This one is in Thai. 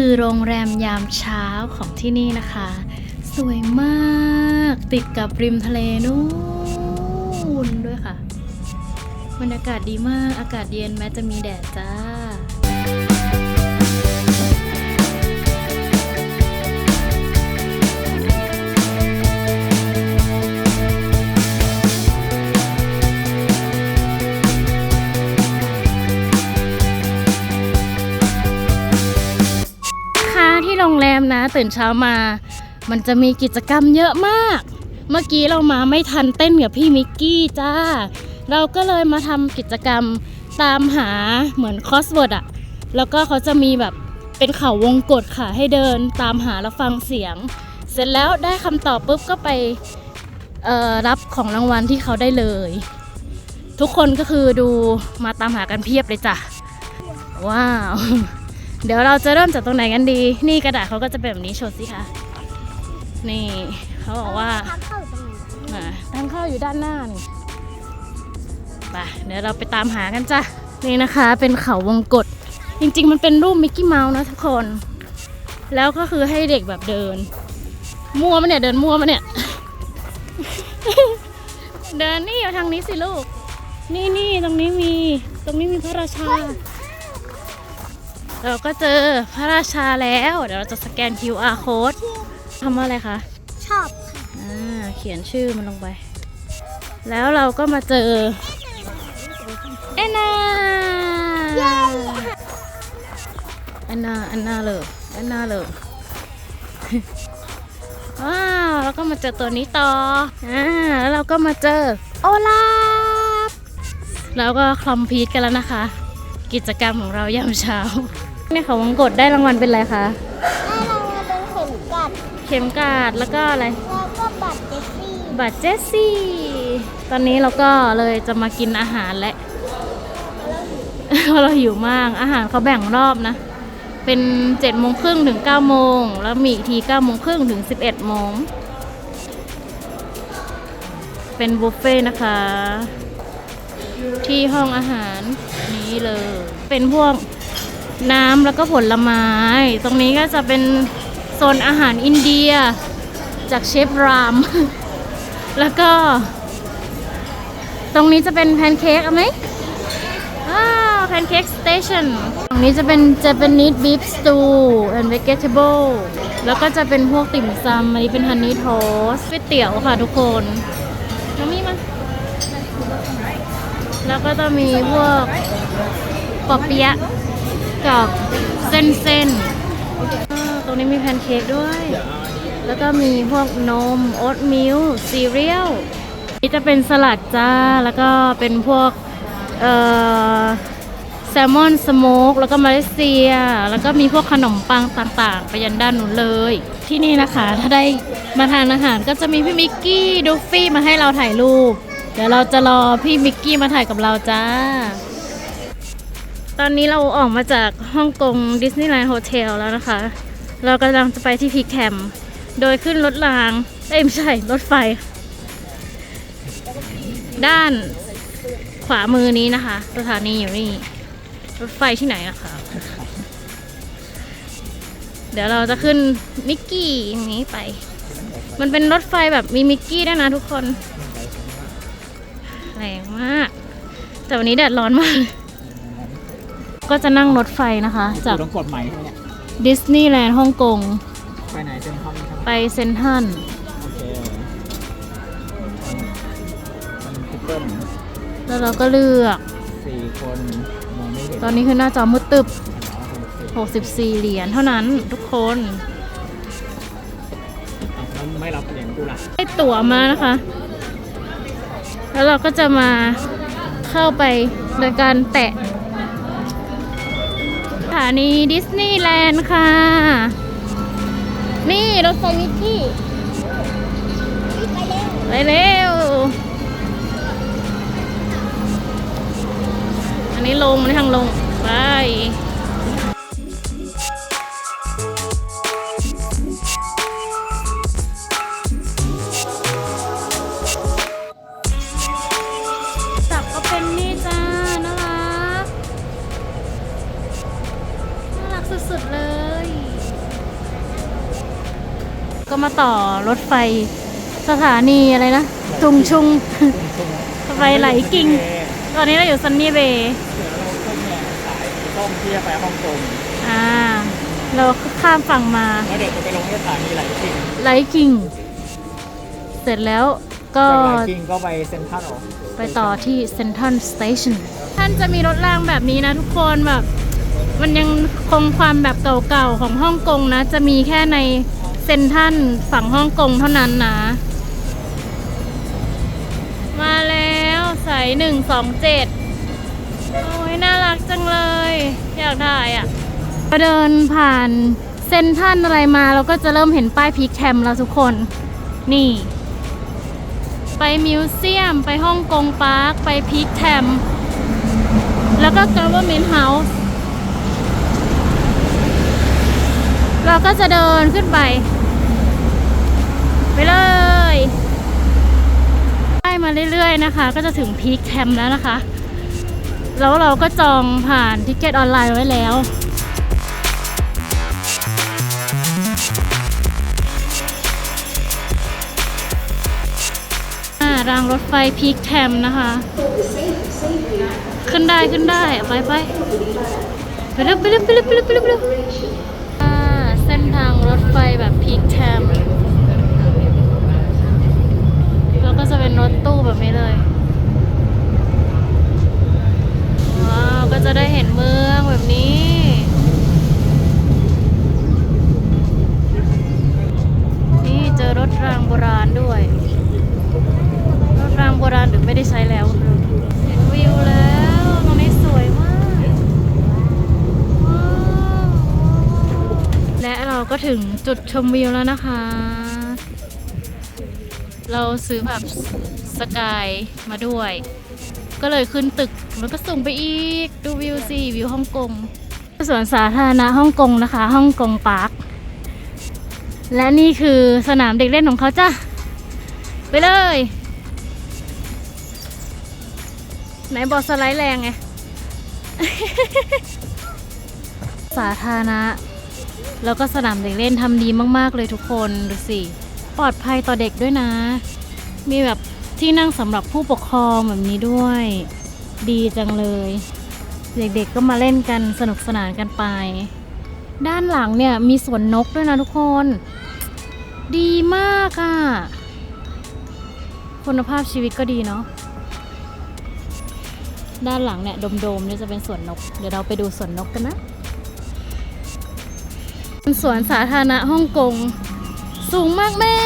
คือโรงแรมยามเช้าของที่นี่นะคะ สวยมากติดกับริมทะเลนู่นด้วยค่ะ บรรยากาศดีมากอากาศเย็นแม้จะมีแดดจ้า ตื่นเช้ามา มันจะมีกิจกรรมเยอะมาก เมื่อกี้เรามาไม่ทันเต้นกับพี่มิกกี้จ้า เราก็เลยมาทำกิจกรรมตามหาเหมือนคอสเวิร์ดอะแล้วก็เขาจะมีแบบเป็นเขาวงกฏค่ะให้เดินตามหาแล้วฟังเสียง เสร็จแล้วได้คำตอบปุ๊บก็ไปรับของรางวัลที่เขาได้เลย ทุกคนก็คือดูมาตามหากันเพียบเลยจ้ะ ว้าว เดี๋ยวเราจะเริ่มจากตรงไหนกันดี นี่กระดาษเขาก็จะเป็นแบบนี้โชว์สิคะ นี่เขาบอกว่าทางเข้าตรงไหนอ่าทางเข้าอยู่ด้านหน้านี่ไปเดี๋ยวเราไปตามหากันจ้ะ นี่นะคะเป็นเขาวงกฏจริง ๆ มันเป็นรูปมิกกี้เมาส์นะทุกคน แล้วก็คือให้เด็กแบบเดิน มั่วมันเนี่ยเดินมั่วมันเนี่ย เดินนี่เอาทางนี้สิลูก นี่นี่ตรงนี้มี ตรงนี้มีพระราชา เราก็เจอพระราชาแล้ว เดี๋ยวเราจะสแกน QR code ทำอะไรคะชอบค่ะอ่าเขียนชื่อมันลงไป แล้วเราก็มาเจอแอนนาแอนนาแอนนาเลยแอนนาเลยว้าวแล้วก็มาเจอตัวนี้ต่ออ่าแล้วเราก็มาเจอโอลาฟแล้วก็คลอมพีทกันแล้วนะคะ กิจกรรมของเรายามเช้า เนี่ยเขาวังกดได้รางวัลเป็นอะไรคะให้เรามาเป็นเข็มกัด เข็มกาดแล้วก็อะไร แล้วก็บัตรเจสซี่ บัตรเจสซี่ ตอนนี้เราก็เลยจะมากินอาหารและเพราะเราหิวมาก อาหารเขาแบ่งรอบนะ เป็น7จ็ดโมงครึ่งถึง9ก้าโมง แล้วมีอีกที9ก้าโมงครึ่งถึง11บเอ็ดโมง เป็นบุฟเฟ่ต์นะคะ ที่ห้องอาหารนี้เลย เป็นพวก น้ำแล้วก็ผลไม้ ตรงนี้ก็จะเป็นโซนอาหารอินเดียจากเชฟราม แล้วก็ ตรงนี้จะเป็นแพนเค้กเอาไหมอ้าวแพนเค้กสเตชันตรงนี้จะเป็น Japanese beef stew and vegetable แล้วก็จะเป็นพวกติ่มซำอันนี้เป็นฮันนี่โทสก๋วยเตี๋ยวค่ะทุกคนน้องมีมา แล้วก็จะมีพวกปอเปี๊ยะ กับเส้นเส้นๆตรงนี้มีแพนเค้กด้วย แล้วก็มีพวกนมโอ๊ตมิลซีเรียลนี่จะเป็นสลัดจ้า แล้วก็เป็นพวกเอ่อแซลมอนสโมกแล้วก็มาเลเซีย แล้วก็มีพวกขนมปังต่างๆ ไปยันด้านนู้นเลย ที่นี่นะคะ ถ้าได้มาทานอาหารก็จะมีพี่มิกกี้ดูฟี่มาให้เราถ่ายรูป เดี๋ยวเราจะรอพี่มิกกี้มาถ่ายกับเราจ้า ตอนนี้เราออกมาจากฮ่องกงดิสนีย์แลนด์โฮเทลแล้วนะคะ เรากำลังจะไปที่พีแคม โดยขึ้นรถราง เอ้ยไม่ใช่ รถไฟ ด้านขวามือนี้นะคะ สถานีอยู่นี่ รถไฟที่ไหนนะคะ เดี๋ยวเราจะขึ้นมิกกี้นี้ไป มันเป็นรถไฟแบบมีมิกกี้ด้วยนะทุกคน แรงมาก แต่วันนี้แดดร้อนมาก ก็จะนั่งรถไฟนะคะ จากต้องกดใหม่ใช่ไหมเนี่ยดิสนีย์แลนด์ฮ่องกงไปไหนเซ็นทรัลครับไปเซนทรันโอเคมันคุกเกิลแล้วเราก็เลือก สี่คนมองไม่เห็นตอนนี้คือหน้าจอมืดตึบอ๋อคนสี่64 เหรียญเท่านั้นทุกคนอะแล้วไม่รับเหรียญกูล่ะได้ตั๋วมานะคะ แล้วเราก็จะมาเข้าไปโดยการแตะส ถานีดิสนีย์แลนด์ค่ะ นี่รถไฟมิกกี้ ก็มาต่อรถไฟสถานีอะไรนะ จุงชุงไปไหลกิ่ง ตอนนี้เราอยู่ซันนี่เบย์เดี๋ยวเราขึ้นเนี่ยสายสีส้มที่จะไปฮ่องกงอ่า เราข้ามฝั่งมาแล้วเดี๋ยวจะไปลงที่สถานีไหลกิ่งไลกิ่ง เสร็จแล้วก็จากไหลกิ่งก็ไปเซ็นทรัลออกไปต่อที่เซนทันสเตชันท่านจะมีรถรางแบบนี้นะทุกคนแบบ มันยังคงความแบบเก่าๆของฮ่องกงนะ จะมีแค่ใน เซนทันฝั่งฮ่องกงเท่านั้นนะ มาแล้วสายหนึ่งสองเจ็ดโอ้ยน่ารักจังเลย อยากถ่ายอะ่ะพอเดินผ่านเซนทันอะไรมาเราก็จะเริ่มเห็นป้ายพีคแคมแล้วทุกคน นี่ ไปมิวเซียม ไปฮ่องกงพาร์ค ไปพีคแคมแล้วก็ Government House เราก็จะเดินขึ้นไป ไปเลยได้มาเรื่อยๆนะคะ ก็จะถึงพีคแคมป์แล้วนะคะ แล้วเราก็จองผ่านทิกเก็ตออนไลน์ไว้แล้วอ่ารางรถไฟพีคแคมนะคะขึ้นได้ขึ้นได้ไปไปไปเร็วไปเร็วไปเร็วไปเร็วไปเร็วไปเร็วอ่าเส้นทางรถไฟแบบพีคแคมแล้วก็จะ เป็นรถตู้แบบนี้เลยว้าวก็จะได้เห็นเมืองแบบนี้นี่เจอรถรางโบราณด้วย รถรางโบราณหรือไม่ได้ใช้แล้วเห็นวิวแล้วตรงนี้สวยมากและเราก็ถึงจุดชมวิวแล้วนะคะ เราซื้อแบบสกายมาด้วย ก็เลยขึ้นตึกแล้วก็ส่งไปอีก ดูวิวสิวิวฮ่องกงสวนสาธารณะฮ่องกงนะคะฮ่องกงพาร์คและนี่คือสนามเด็กเล่นของเขาจ้ะ ไปเลย ไหนบอกสไลด์แรงไง สาธารณะ แล้วก็สนามเด็กเล่นทำดีมาก ๆ เลยทุกคน ดูสิ ปลอดภัยต่อเด็กด้วยนะ มีแบบที่นั่งสำหรับผู้ปกครองแบบนี้ด้วย ดีจังเลย เด็กๆก็มาเล่นกันสนุกสนานกันไป ด้านหลังเนี่ยมีสวนนกด้วยนะทุกคน ดีมากอะ่ะ คุณภาพชีวิตก็ดีเนาะด้านหลังเนี่ยโดมๆเนี่ยจะเป็นสวนนก เดี๋ยวเราไปดูสวนนกกันนะสวนสาธารณะฮ่องกง สูงมากแม่